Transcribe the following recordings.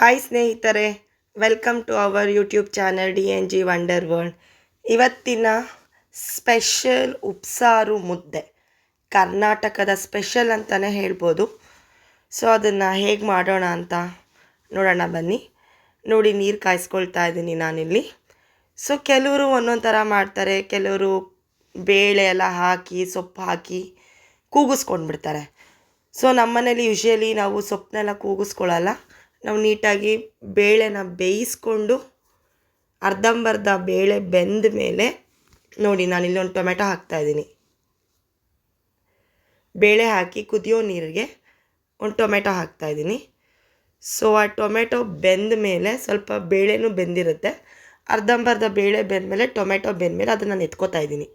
Hi ಸ್ನೇಹಿತರೆ welcome to our YouTube channel D N G wonder world ಇವತ್ತಿನ special ಉಪ್ಸಾರು ಮುದ್ದೆ. ಕರ್ನಾಟಕದ ಸ್ಪೆಷಲ್ ಅಂತಲೇ ಹೇಳ್ಬೋದು. ಸೊ ಅದನ್ನು ಹೇಗೆ ಮಾಡೋಣ ಅಂತ ನೋಡೋಣ ಬನ್ನಿ. ನೋಡಿ, ನೀರು ಕಾಯಿಸ್ಕೊಳ್ತಾ ಇದ್ದೀನಿ ನಾನಿಲ್ಲಿ. ಸೊ ಕೆಲವರು ಒಂದೊಂದು ಥರ ಮಾಡ್ತಾರೆ. ಕೆಲವರು ಬೇಳೆ ಎಲ್ಲ ಹಾಕಿ, ಸೊಪ್ಪು ಹಾಕಿ ಕೂಗಿಸ್ಕೊಂಡ್ಬಿಡ್ತಾರೆ. ಸೊ ನಮ್ಮನೇಲಿ ಯೂಶ್ವಲಿ ನಾವು ಸೊಪ್ಪನ್ನೆಲ್ಲ ಕೂಗಿಸ್ಕೊಳ್ಳಲ್ಲ ನಾವು ನೀಟಾಗಿ ಬೇಳೆನ ಬೇಯಿಸ್ಕೊಂಡು ಅರ್ಧಂಬರ್ಧ ಬೇಳೆ ಬೆಂದ ಮೇಲೆ ನೋಡಿ ನಾನು ಒಂದು ಟೊಮೆಟೊ ಹಾಕ್ತಾಯಿದ್ದೀನಿ ಬೇಳೆ ಹಾಕಿ ಕುದಿಯೋ ನೀರಿಗೆ ಒಂದು ಟೊಮೆಟೊ ಹಾಕ್ತಾಯಿದ್ದೀನಿ ಸೊ ಆ ಟೊಮೆಟೊ ಬೆಂದ ಮೇಲೆ ಸ್ವಲ್ಪ ಬೇಳೆನೂ ಬೆಂದಿರುತ್ತೆ. ಅರ್ಧಂಬರ್ಧ ಬೇಳೆ ಬೆಂದಮೇಲೆ ಟೊಮೆಟೊ ಬೆಂದಮೇಲೆ ಅದನ್ನು ನಾನು ಎತ್ಕೋತಾ ಇದ್ದೀನಿ.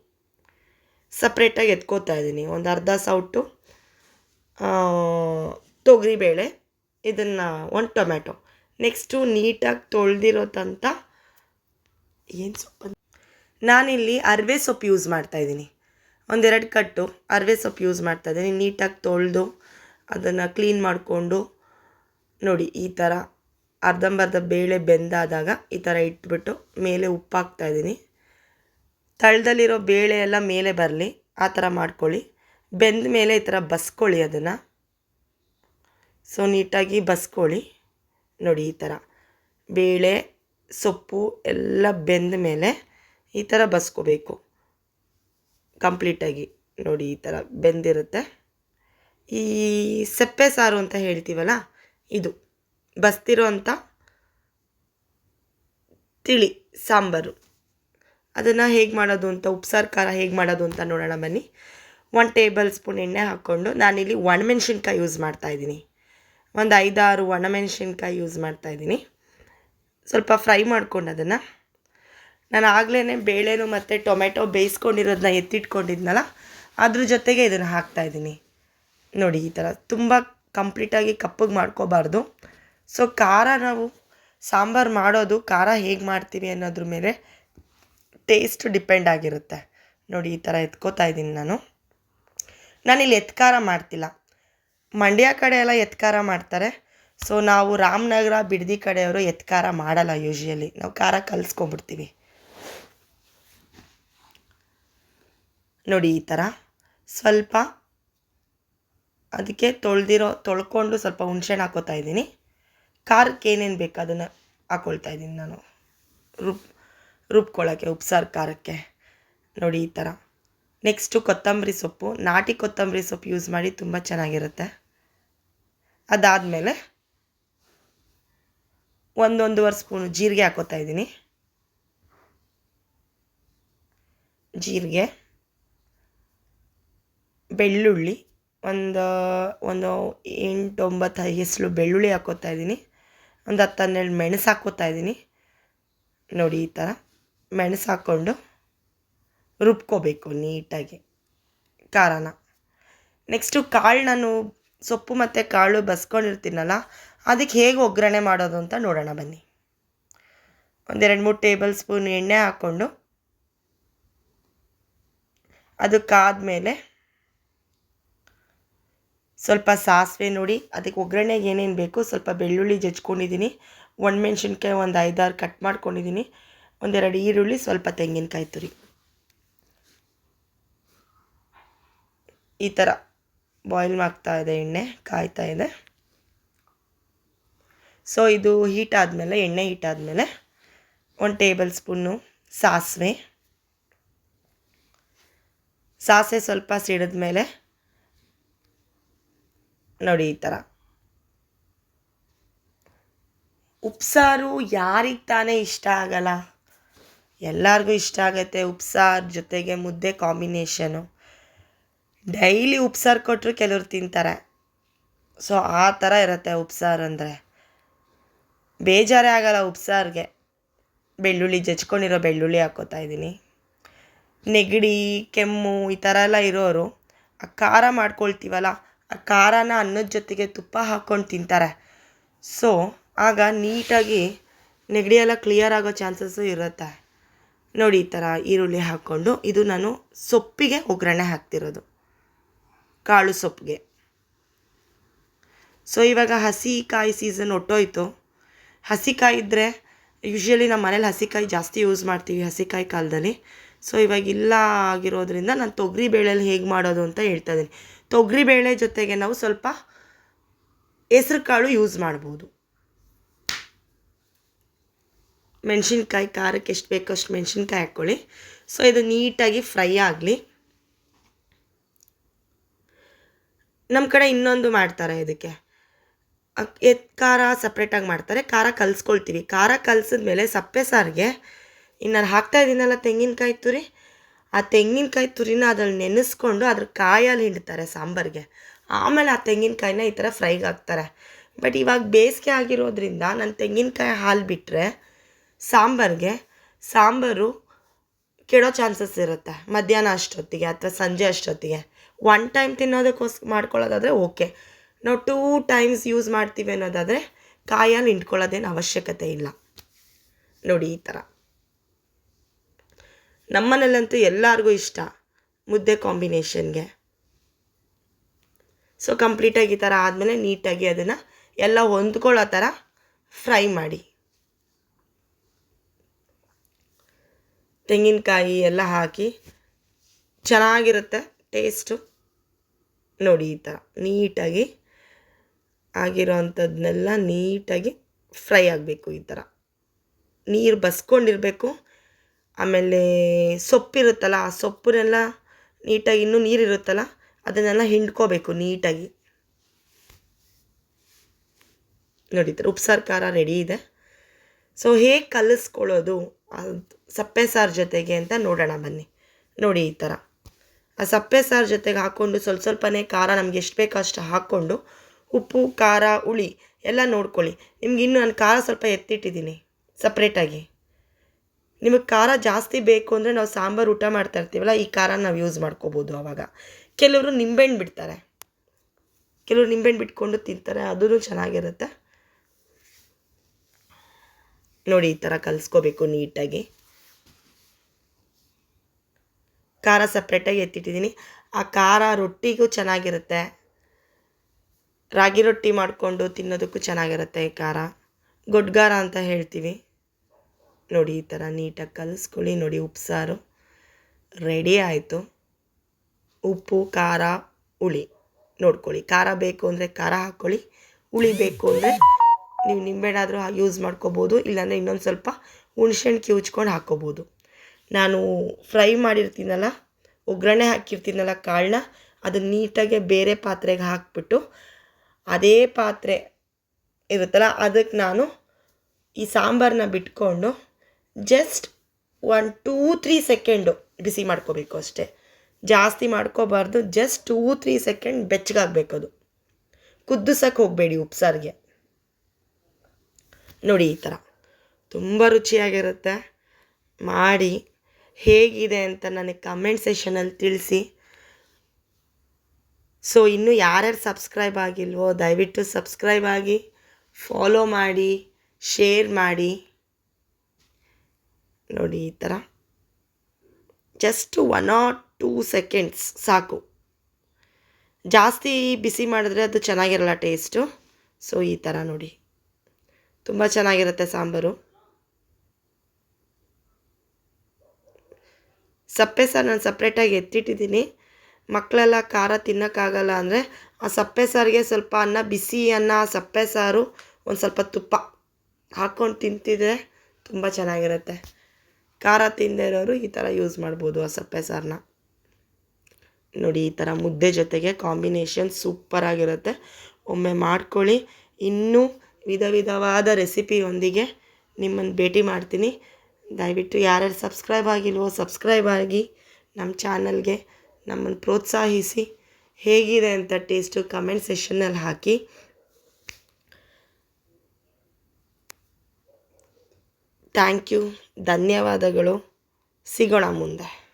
ಸಪ್ರೇಟಾಗಿ ಎತ್ಕೋತಾ ಇದ್ದೀನಿ. ಒಂದು ಅರ್ಧ ಸೌಟು ತೊಗರಿಬೇಳೆ ಇದನ್ನು ಒಂದು ಟೊಮೆಟೊ ನೆಕ್ಸ್ಟು ನೀಟಾಗಿ ತೊಳೆದಿರೋದಂಥ ಏನು ಸೊಪ್ಪು ನಾನಿಲ್ಲಿ ಅರಿವೆ ಸೊಪ್ಪು ಯೂಸ್ ಮಾಡ್ತಾಯಿದ್ದೀನಿ ಒಂದೆರಡು ಕಟ್ಟು ಅರಿವೆ ಸೊಪ್ಪು ಯೂಸ್ ಮಾಡ್ತಾಯಿದ್ದೀನಿ ನೀಟಾಗಿ ತೊಳೆದು ಅದನ್ನು ಕ್ಲೀನ್ ಮಾಡಿಕೊಂಡು ನೋಡಿ, ಈ ಥರ ಅರ್ಧಂಬರ್ಧ ಬೇಳೆ ಬೆಂದಾದಾಗ ಈ ಥರ ಇಟ್ಬಿಟ್ಟು ಮೇಲೆ ಉಪ್ಪು ಹಾಕ್ತಾಯಿದ್ದೀನಿ ತಳದಲ್ಲಿರೋ ಬೇಳೆ ಎಲ್ಲ ಮೇಲೆ ಬರಲಿ, ಆ ಥರ ಮಾಡ್ಕೊಳ್ಳಿ. ಬೆಂದ ಮೇಲೆ ಈ ಥರ ಬಸ್ಕೊಳ್ಳಿ ಅದನ್ನು. ಸೊ ನೀಟಾಗಿ ಬಸ್ಕೊಳ್ಳಿ. ನೋಡಿ ಈ ಥರ. ಬೇಳೆ, ಸೊಪ್ಪು ಎಲ್ಲ ಬೆಂದ ಮೇಲೆ ಈ ಥರ ಬಸ್ಕೋಬೇಕು. ಕಂಪ್ಲೀಟಾಗಿ. ನೋಡಿ ಈ ಥರ ಬೆಂದಿರುತ್ತೆ. ಈ ಸಪ್ಪೆ ಸಾರು ಅಂತ ಹೇಳ್ತೀವಲ್ಲ, ಇದು. ಬಸ್ತಿರೋ ಅಂಥ ತಿಳಿ, ಸಾಂಬಾರು. ಅದನ್ನು ಹೇಗೆ ಮಾಡೋದು ಅಂತ, ಉಪ್ಸಾರು ಖಾರ ಹೇಗೆ ಮಾಡೋದು ಅಂತ ನೋಡೋಣ ಬನ್ನಿ. ಒನ್ ಟೇಬಲ್ ಸ್ಪೂನ್ ಎಣ್ಣೆ ಹಾಕ್ಕೊಂಡು ನಾನಿಲ್ಲಿ ಒಣಮೆಣ್ಸಿನ್ಕಾಯಿ ಯೂಸ್ ಮಾಡ್ತಾಯಿದ್ದೀನಿ ಒಂದು ಐದಾರು ಒಣಮೆಣಸಿನ್ಕಾಯಿ ಯೂಸ್ ಮಾಡ್ತಾಯಿದ್ದೀನಿ ಸ್ವಲ್ಪ ಫ್ರೈ ಮಾಡ್ಕೊಂಡು ಅದನ್ನು. ನಾನು ಆಗಲೇ ಬೇಳೆನೂ ಮತ್ತು ಟೊಮೆಟೊ ಬೇಯಿಸ್ಕೊಂಡಿರೋದನ್ನ ಎತ್ತಿಟ್ಕೊಂಡಿದ್ನಲ್ಲ, ಅದ್ರ ಜೊತೆಗೆ ಇದನ್ನು ಹಾಕ್ತಾಯಿದ್ದೀನಿ ನೋಡಿ, ಈ ಥರ ತುಂಬ ಕಂಪ್ಲೀಟಾಗಿ ಕಪ್ಪಗೆ ಮಾಡ್ಕೋಬಾರ್ದು. ಸೊ ಖಾರ ನಾವು ಸಾಂಬಾರು ಮಾಡೋದು ಖಾರ ಹೇಗೆ ಮಾಡ್ತೀವಿ ಅನ್ನೋದ್ರ ಮೇಲೆ ಟೇಸ್ಟ್ ಡಿಪೆಂಡ್ ಆಗಿರುತ್ತೆ. ನೋಡಿ, ಈ ಥರ ಎತ್ಕೋತಾ ಇದ್ದೀನಿ ನಾನು. ನಾನಿಲ್ಲಿ ಎತ್ಕಾರ ಮಾಡ್ತಿಲ್ಲ. ಮಂಡ್ಯ ಕಡೆ ಎಲ್ಲ ಎತ್ಕಾರ ಮಾಡ್ತಾರೆ. ಸೊ ನಾವು ರಾಮನಗರ, ಬಿಡದಿ ಕಡೆಯವರು ಎತ್ಕಾರ ಮಾಡಲ್ಲ ಯೂಶ್ವಲಿ ನಾವು ಖಾರ ಕಲಿಸ್ಕೊಂಬಿಡ್ತೀವಿ ನೋಡಿ ಈ ಥರ. ಸ್ವಲ್ಪ ಅದಕ್ಕೆ ತೊಳೆದಿರೋ, ತೊಳ್ಕೊಂಡು ಸ್ವಲ್ಪ ಹುಣ್ಸೆಹಣ್ಣು ಹಾಕೋತಾ ಇದ್ದೀನಿ. ಖಾರಕ್ಕೆ ಏನೇನು ಬೇಕು ಅದನ್ನು ಹಾಕ್ಕೊಳ್ತಾ ಇದ್ದೀನಿ ನಾನು. ರುಬ್, ರುಬ್ಕೊಳ್ಳೋಕ್ಕೆ, ಉಪ್ಸಾರು ಖಾರಕ್ಕೆ. ನೋಡಿ ಈ ಥರ. ನೆಕ್ಸ್ಟು ಕೊತ್ತಂಬರಿ ಸೊಪ್ಪು. ನಾಟಿ ಕೊತ್ತಂಬರಿ ಸೊಪ್ಪು ಯೂಸ್ ಮಾಡಿ ತುಂಬ ಚೆನ್ನಾಗಿರುತ್ತೆ. ಅದಾದಮೇಲೆ ಒಂದೊಂದುವರೆ ಸ್ಪೂನು ಜೀರಿಗೆ ಹಾಕೋತಾ ಇದ್ದೀನಿ. ಜೀರಿಗೆ, ಬೆಳ್ಳುಳ್ಳಿ, ಒಂದು ಒಂದು ಎಂಟು ಒಂಬತ್ತು ಹೆಸರು ಬೆಳ್ಳುಳ್ಳಿ ಹಾಕೋತಾ ಇದ್ದೀನಿ. ಒಂದು ಹತ್ತು ಹನ್ನೆರಡು ಮೆಣಸು ಹಾಕೋತಾ ಇದ್ದೀನಿ. ನೋಡಿ, ಈ ಥರ ಮೆಣಸು ಹಾಕ್ಕೊಂಡು ರುಬ್ಕೋಬೇಕು ನೀಟಾಗಿ. ಖಾರನ. ನೆಕ್ಸ್ಟು ಕಾಳು ನಾನು ಸೊಪ್ಪು ಮತ್ತು ಕಾಳು ಬಸ್ಕೊಂಡಿರ್ತೀನಲ್ಲ, ಅದಕ್ಕೆ ಹೇಗೆ ಒಗ್ಗರಣೆ ಮಾಡೋದು ಅಂತ ನೋಡೋಣ ಬನ್ನಿ. ಒಂದೆರಡು ಮೂರು ಟೇಬಲ್ ಸ್ಪೂನ್ ಎಣ್ಣೆ ಹಾಕ್ಕೊಂಡು ಅದಕ್ಕಾದಮೇಲೆ ಸ್ವಲ್ಪ ಸಾಸಿವೆ ನೋಡಿ, ಅದಕ್ಕೆ ಒಗ್ಗರಣೆಗೆ ಏನೇನು ಬೇಕು, ಸ್ವಲ್ಪ ಬೆಳ್ಳುಳ್ಳಿ ಜಜ್ಕೊಂಡಿದ್ದೀನಿ ಒಣಮೆಣ್ಸಿನ್ಕಾಯಿ ಒಂದು ಐದಾರು ಕಟ್ ಮಾಡ್ಕೊಂಡಿದ್ದೀನಿ, ಒಂದೆರಡು ಈರುಳ್ಳಿ, ಸ್ವಲ್ಪ ತೆಂಗಿನಕಾಯಿ ತುರಿ. ಈ ಥರ. ಬಾಯ್ಲ್ ಮಾಡ್ತಾ ಇದೆ ಎಣ್ಣೆ, ಕಾಯ್ತಾ ಇದೆ. ಸೊ ಇದು ಹೀಟ್ ಆದಮೇಲೆ, ಎಣ್ಣೆ ಹೀಟ್ ಆದಮೇಲೆ ಒಂದು ಟೇಬಲ್ ಸ್ಪೂನು ಸಾಸಿವೆ. ಸಾಸಿವೆ ಸ್ವಲ್ಪ ಸಿಡಿದ ಮೇಲೆ ನೋಡಿ ಈ ಥರ ಉಪ್ಸಾರು ಯಾರಿಗೆ ತಾನೇ ಇಷ್ಟ ಆಗಲ್ಲ. ಎಲ್ಲರಿಗೂ ಇಷ್ಟ ಆಗುತ್ತೆ ಉಪ್ಸಾರು ಜೊತೆಗೆ ಮುದ್ದೆ ಕಾಂಬಿನೇಷನು ಡೈಲಿ ಉಪ್ಸಾರು ಕೊಟ್ಟರು ಕೆಲವ್ರು ತಿಂತಾರೆ. ಸೊ, ಆ ಥರ ಇರುತ್ತೆ ಉಪ್ಸಾರು ಅಂದರೆ. ಬೇಜಾರೇ ಆಗಲ್ಲ ಉಪ್ಸಾರಿಗೆ. ಬೆಳ್ಳುಳ್ಳಿ ಜಚ್ಕೊಂಡಿರೋ ಬೆಳ್ಳುಳ್ಳಿ ಹಾಕ್ಕೋತಾ ಇದ್ದೀನಿ. ನೆಗಡಿ, ಕೆಮ್ಮು ಈ ಥರ ಎಲ್ಲ ಇರೋರು, ಆ ಖಾರ ಮಾಡ್ಕೊಳ್ತೀವಲ್ಲ, ಆ ಖಾರನ ಅನ್ನದ ಜೊತೆಗೆ ತುಪ್ಪ ಹಾಕ್ಕೊಂಡು ತಿಂತಾರೆ. ಸೊ, ಆಗ ನೀಟಾಗಿ ನೆಗಡಿ ಎಲ್ಲ ಕ್ಲಿಯರ್ ಆಗೋ ಚಾನ್ಸಸ್ಸು ಇರುತ್ತೆ. ನೋಡಿ ಈ ಥರ ಈರುಳ್ಳಿ ಹಾಕ್ಕೊಂಡು, ಇದು ನಾನು ಸೊಪ್ಪಿಗೆ ಒಗ್ಗರಣೆ ಹಾಕ್ತಿರೋದು. ಕಾಳು ಸೊಪ್ಪಿಗೆ. ಸೊ ಇವಾಗ ಹಸಿ ಕಾಯಿ ಸೀಸನ್ ಹೊಟ್ಟೋಯ್ತು ಹಸಿಕಾಯಿ ಇದ್ದರೆ ಯೂಶ್ವಲಿ ನಮ್ಮ ಮನೇಲಿ ಹಸಿಕಾಯಿ ಜಾಸ್ತಿ ಯೂಸ್ ಮಾಡ್ತೀವಿ ಹಸಿಕಾಯಿ ಕಾಲದಲ್ಲಿ. ಸೊ ಇವಾಗ ಇಲ್ಲ ಆಗಿರೋದ್ರಿಂದ ನಾನು ತೊಗರಿ ಬೇಳೆಲಿ ಹೇಗೆ ಮಾಡೋದು ಅಂತ ಹೇಳ್ತಾ ಇದ್ದೀನಿ. ತೊಗರಿ ಬೇಳೆ ಜೊತೆಗೆ ನಾವು ಸ್ವಲ್ಪ ಹೆಸ್ರು ಕಾಳು ಯೂಸ್ ಮಾಡ್ಬೋದು. ಮೆಣಸಿನ್ಕಾಯಿ, ಖಾರಕ್ಕೆ ಎಷ್ಟು ಬೇಕೋ ಅಷ್ಟು ಮೆಣಸಿನ್ಕಾಯಿ ಹಾಕ್ಕೊಳ್ಳಿ. ಸೊ ಇದು ನೀಟಾಗಿ ಫ್ರೈ ಆಗಲಿ. ನಮ್ಮ ಕಡೆ ಇನ್ನೊಂದು ಮಾಡ್ತಾರೆ ಇದಕ್ಕೆ. ಎತ್ ಖಾರ ಸಪ್ರೇಟಾಗಿ ಮಾಡ್ತಾರೆ. ಖಾರ ಕಲಿಸ್ಕೊಳ್ತೀವಿ. ಖಾರ ಕಲಿಸಿದ್ಮೇಲೆ ಸಪ್ಪೆ ಸಾರಿಗೆ. ಇನ್ನು ನಾನು ಹಾಕ್ತಾ ಇದ್ದೀನಲ್ಲ ತೆಂಗಿನಕಾಯಿ ತುರಿ. ಆ ತೆಂಗಿನಕಾಯಿ ತುರಿನ ಅದ್ರಲ್ಲಿ ನೆನೆಸ್ಕೊಂಡು ಅದ್ರ ಕಾಯಲ್ಲಿ ಹಿಂಡ್ತಾರೆ ಸಾಂಬಾರಿಗೆ. ಆಮೇಲೆ ಆ ತೆಂಗಿನಕಾಯಿನ ಈ ಥರ ಫ್ರೈಗೆ ಹಾಕ್ತಾರೆ. ಬಟ್ ಇವಾಗ ಬೇಸಿಗೆ ಆಗಿರೋದ್ರಿಂದ ನಾನು ತೆಂಗಿನಕಾಯಿ ಹಾಲು ಬಿಟ್ಟರೆ ಸಾಂಬಾರಿಗೆ ಸಾಂಬಾರು ಕೆಡೋ ಚಾನ್ಸಸ್ ಇರುತ್ತೆ. ಮಧ್ಯಾಹ್ನ ಅಷ್ಟೊತ್ತಿಗೆ ಅಥವಾ ಸಂಜೆ ಅಷ್ಟೊತ್ತಿಗೆ. ಒನ್ ಟೈಮ್ ತಿನ್ನೋದಕ್ಕೋಸ್ ಮಾಡ್ಕೊಳ್ಳೋದಾದರೆ ಓಕೆ ನಾವು ಟೂ ಟೈಮ್ಸ್ ಯೂಸ್ ಮಾಡ್ತೀವಿ ಅನ್ನೋದಾದರೆ ಕಾಯಲ್ಲಿ ಇಟ್ಕೊಳ್ಳೋದೇನು ಅವಶ್ಯಕತೆ ಇಲ್ಲ. ನೋಡಿ ಈ ಥರ ನಮ್ಮನೇಲಂತೂ ಎಲ್ಲರಿಗೂ ಇಷ್ಟ ಮುದ್ದೆ ಕಾಂಬಿನೇಷನ್ಗೆ ಸೊ ಕಂಪ್ಲೀಟಾಗಿ ಈ ಥರ ಆದಮೇಲೆ ನೀಟಾಗಿ ಅದನ್ನು ಎಲ್ಲ ಹೊಂದ್ಕೊಳ್ಳೋ ಥರ ಫ್ರೈ ಮಾಡಿ. ತೆಂಗಿನಕಾಯಿ ಎಲ್ಲ ಹಾಕಿ ಚೆನ್ನಾಗಿರುತ್ತೆ ಟೇಸ್ಟು ನೋಡಿ ಈ ಥರ ನೀಟಾಗಿ ಆಗಿರೋ ಅಂಥದ್ದನ್ನೆಲ್ಲ ನೀಟಾಗಿ ಫ್ರೈ ಆಗಬೇಕು ಈ ಥರ. ನೀರು ಬಸ್ಕೊಂಡಿರಬೇಕು, ಆಮೇಲೆ ಸೊಪ್ಪಿರುತ್ತಲ್ಲ, ಆ ಸೊಪ್ಪನ್ನೆಲ್ಲ ನೀಟಾಗಿ ಇನ್ನೂ ನೀರಿರುತ್ತಲ್ಲ, ಅದನ್ನೆಲ್ಲ ಹಿಂಡ್ಕೋಬೇಕು ನೀಟಾಗಿ. ನೋಡಿ ಈ ಥರ ಉಪ್ಸಾರು, ಖಾರ ರೆಡಿ ಇದೆ. ಸೊ, ಹೇಗೆ ಕಲಿಸ್ಕೊಳ್ಳೋದು ಸಪ್ಪೆ ಸಾರು ಜೊತೆಗೆ ಅಂತ ನೋಡೋಣ ಬನ್ನಿ. ನೋಡಿ ಈ ಥರ. ಆ ಸಪ್ಪೆ ಸಾರು ಜೊತೆಗೆ ಹಾಕ್ಕೊಂಡು ಸ್ವಲ್ಪ ಸ್ವಲ್ಪನೇ ಖಾರ ನಮ್ಗೆ ಎಷ್ಟು ಬೇಕೋ ಅಷ್ಟು ಹಾಕ್ಕೊಂಡು ಉಪ್ಪು, ಖಾರ, ಹುಳಿ ಎಲ್ಲ ನೋಡ್ಕೊಳ್ಳಿ. ನಿಮ್ಗೆ ಇನ್ನೂ ನಾನು ಖಾರ ಸ್ವಲ್ಪ ಎತ್ತಿಟ್ಟಿದ್ದೀನಿ ಸಪ್ರೇಟಾಗಿ. ನಿಮಗೆ ಖಾರ ಜಾಸ್ತಿ ಬೇಕು ಅಂದರೆ ನಾವು ಸಾಂಬಾರು ಊಟ ಮಾಡ್ತಾ ಇರ್ತೀವಲ್ಲ, ಈ ಖಾರ ನಾವು ಯೂಸ್ ಮಾಡ್ಕೋಬೋದು ಆವಾಗ ಕೆಲವರು ನಿಂಬೆಹಣ್ಣು ಬಿಡ್ತಾರೆ. ಕೆಲವರು ನಿಂಬೆಹಣ್ಣು ಬಿಟ್ಕೊಂಡು ತಿಂತಾರೆ ಅದೂ ಚೆನ್ನಾಗಿರುತ್ತೆ. ನೋಡಿ ಈ ಥರ ಕಲಿಸ್ಕೋಬೇಕು ನೀಟಾಗಿ. ಖಾರ ಸಪ್ರೇಟಾಗಿ ಎತ್ತಿಟ್ಟಿದ್ದೀನಿ. ಆ ಖಾರ ರೊಟ್ಟಿಗೂ ಚೆನ್ನಾಗಿರುತ್ತೆ. ರಾಗಿ ರೊಟ್ಟಿ ಮಾಡಿಕೊಂಡು ತಿನ್ನೋದಕ್ಕೂ ಚೆನ್ನಾಗಿರುತ್ತೆ ಈ ಖಾರ. ಗೊಡ್ಗಾರ ಅಂತ ಹೇಳ್ತೀವಿ. ನೋಡಿ, ಈ ಥರ ನೀಟಾಗಿ ಕಲಿಸ್ಕೊಳ್ಳಿ. ನೋಡಿ, ಉಪ್ಸಾರು ರೆಡಿ ಆಯಿತು. ಉಪ್ಪು, ಖಾರ, ಹುಳಿ ನೋಡ್ಕೊಳ್ಳಿ. ಖಾರ ಬೇಕು ಅಂದರೆ ಖಾರ ಹಾಕ್ಕೊಳ್ಳಿ. ಹುಳಿ ಬೇಕು ಅಂದರೆ ನೀವು ನಿಂಬೆಣ್ಣಾದರೂ ಯೂಸ್ ಮಾಡ್ಕೋಬೋದು. ಇಲ್ಲಾಂದರೆ ಇನ್ನೊಂದು ಸ್ವಲ್ಪ ಹುಣ್ಸೆಹಣ್ಣು ಕಿವುಚ್ಕೊಂಡು ಹಾಕ್ಕೋಬೋದು. ನಾನು ಫ್ರೈ ಮಾಡಿರ್ತೀನಲ್ಲ, ಒಗ್ಗರಣೆ ಹಾಕಿರ್ತೀನಲ್ಲ ಕಾಳನ್ನ, ಅದನ್ನ ನೀಟಾಗಿ ಬೇರೆ ಪಾತ್ರೆಗೆ ಹಾಕ್ಬಿಟ್ಟು ಅದೇ ಪಾತ್ರೆ ಇರುತ್ತಲ್ಲ ಅದಕ್ಕೆ ನಾನು ಈ ಸಾಂಬಾರನ್ನ ಬಿಟ್ಕೊಂಡು just one two three second ಬಿಸಿ ಮಾಡ್ಕೋಬೇಕು ಅಷ್ಟೇ. ಜಾಸ್ತಿ ಮಾಡ್ಕೋಬಾರ್ದು ಜಸ್ಟ್ ಟೂ ತ್ರೀ ಸೆಕೆಂಡ್ ಬೆಚ್ಚಗಾಗಬೇಕು ಅದು. ಕುದ್ದಿಸಕ್ಕೆ ಹೋಗಬೇಡಿ ಉಪ್ಸಾರಿಗೆ. ನೋಡಿ ಈ ಥರ ತುಂಬ ರುಚಿಯಾಗಿರುತ್ತೆ. ಮಾಡಿ ಹೇಗಿದೆ ಅಂತ ನನಗೆ ಕಮೆಂಟ್ ಸೆಷನಲ್ಲಿ ತಿಳಿಸಿ. ಸೊ ಇನ್ನೂ ಯಾರ್ಯಾರು ಸಬ್ಸ್ಕ್ರೈಬ್ ಆಗಿಲ್ವೋ, ದಯವಿಟ್ಟು ಸಬ್ಸ್ಕ್ರೈಬ್ ಆಗಿ ಫಾಲೋ ಮಾಡಿ ಶೇರ್ ಮಾಡಿ. ನೋಡಿ, ಈ ಥರ just one or two seconds ಸಾಕು. ಜಾಸ್ತಿ ಬಿಸಿ ಮಾಡಿದ್ರೆ ಅದು ಚೆನ್ನಾಗಿರಲ್ಲ ಟೇಸ್ಟು ಸೊ ಈ ಥರ ನೋಡಿ. ತುಂಬ ಚೆನ್ನಾಗಿರುತ್ತೆ ಸಾಂಬಾರು. ಸಪ್ಪೆ ಸಾರು ನಾನು ಸಪ್ರೇಟಾಗಿ ಎತ್ತಿಟ್ಟಿದ್ದೀನಿ. ಮಕ್ಕಳೆಲ್ಲ ಖಾರ ತಿನ್ನೋಕ್ಕಾಗಲ್ಲ ಅಂದರೆ ಆ ಸಪ್ಪೆ ಸಾರಿಗೆ ಸ್ವಲ್ಪ ಅನ್ನ, ಬಿಸಿ ಅನ್ನ, ಸಪ್ಪೆ ಸಾರು, ಒಂದು ಸ್ವಲ್ಪ ತುಪ್ಪ ಹಾಕ್ಕೊಂಡು ತಿಂತಿದ್ರೆ ತುಂಬ ಚೆನ್ನಾಗಿರುತ್ತೆ. ಖಾರ ತಿಂದೇ ಇರೋರು ಈ ಥರ ಯೂಸ್ ಮಾಡ್ಬೋದು ಆ ಸಪ್ಪೆ ಸಾರನ್ನ ನೋಡಿ, ಈ ಥರ ಮುದ್ದೆ ಜೊತೆಗೆ ಕಾಂಬಿನೇಷನ್ ಸೂಪರಾಗಿರುತ್ತೆ ಒಮ್ಮೆ ಮಾಡ್ಕೊಳ್ಳಿ. ಇನ್ನೂ ವಿಧ ವಿಧವಾದ ರೆಸಿಪಿಯೊಂದಿಗೆ ನಿಮ್ಮನ್ನು ಭೇಟಿ ಮಾಡ್ತೀನಿ. ದಯವಿಟ್ಟು ಯಾರ್ಯಾರು ಸಬ್ಸ್ಕ್ರೈಬ್ ಆಗಿಲ್ವೋ ಸಬ್ಸ್ಕ್ರೈಬ್ ಆಗಿ ನಮ್ಮ ಚಾನಲ್ಗೆ ನಮ್ಮನ್ನು ಪ್ರೋತ್ಸಾಹಿಸಿ. ಹೇಗಿದೆ ಅಂತ ಟೇಸ್ಟು ಕಮೆಂಟ್ ಸೆಷನ್ನಲ್ಲಿ ಹಾಕಿ. ಥ್ಯಾಂಕ್ ಯು ಧನ್ಯವಾದಗಳು. ಸಿಗೋಣ ಮುಂದೆ.